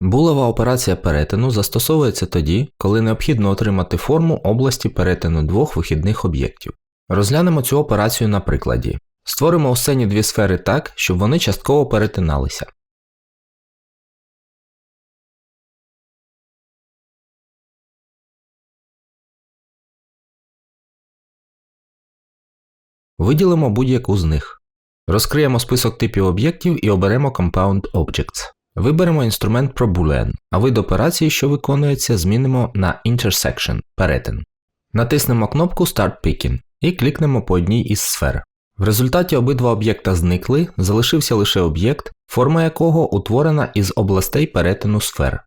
Булева операція перетину застосовується тоді, коли необхідно отримати форму області перетину двох вихідних об'єктів. Розглянемо цю операцію на прикладі. Створимо у сцені дві сфери так, щоб вони частково перетиналися. Виділимо будь-яку з них. Розкриємо список типів об'єктів і оберемо Compound Objects. Виберемо інструмент ProBoolean, а вид операції, що виконується, змінимо на Intersection перетин. Натиснемо кнопку Start Picking і клікнемо по одній із сфер. В результаті обидва об'єкта зникли, залишився лише об'єкт, форма якого утворена із областей перетину сфер.